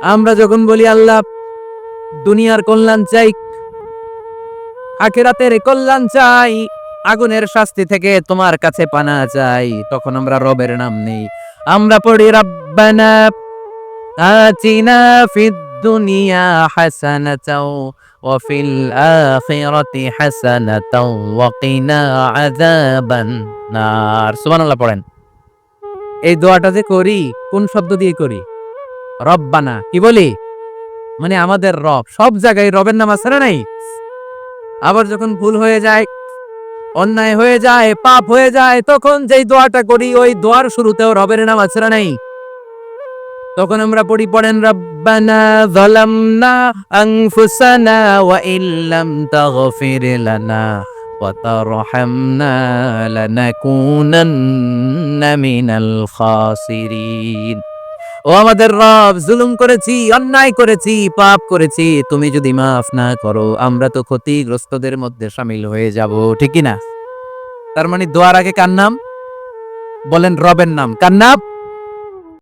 আমরা যখন বলি, আল্লাহ, দুনিয়ার কল্যাণ চাই, আখেরাতের কল্যাণ চাই, আগুনের শাস্তি থেকে তোমার কাছে পানা চাই, তখন আমরা রবের নাম নেই। আমরা পড়ি, রাব্বানা আতিনা ফিদ দুনিয়া হাসানাতাও ওয়া ফিল আখিরাতি হাসানাতাও ওয়া কিনা আযাবান নার সুবহানাল্লাহ পড়েন। এই দোয়াটা যে করি, কোন শব্দ দিয়ে করি? রব্বানা। কি বলি? মানে আমাদের রব। সব জায়গায় রবের নাম আছে না নাই? আবার যখন ভুল হয়ে যায়, অন্যায় হয়ে যায়, পাপ হয়ে যায়, তখন যেই দোয়াটা করি, ওই দোয়ার শুরুতেও রবের নাম আছে না নাই? তখন আমরা পড়ি, পড়েন, রব্বানা যালামনা আনফুসানা ওয়া ইল্লাম তাগফির লানা ওয়া তারহামনা লানাকুনান্না মিনাল খাসিরিন। ও আমাদের রব, জুলুম করেছি, অন্যায় করেছি, পাপ করেছি, তুমি যদি মাফ না করো, আমরা তো ক্ষতিগ্রস্তদের মধ্যে সামিল হয়ে যাব, ঠিক না? তার মানে দোয়ার আগে কার নাম? বলেন রবের নাম। কার নাম?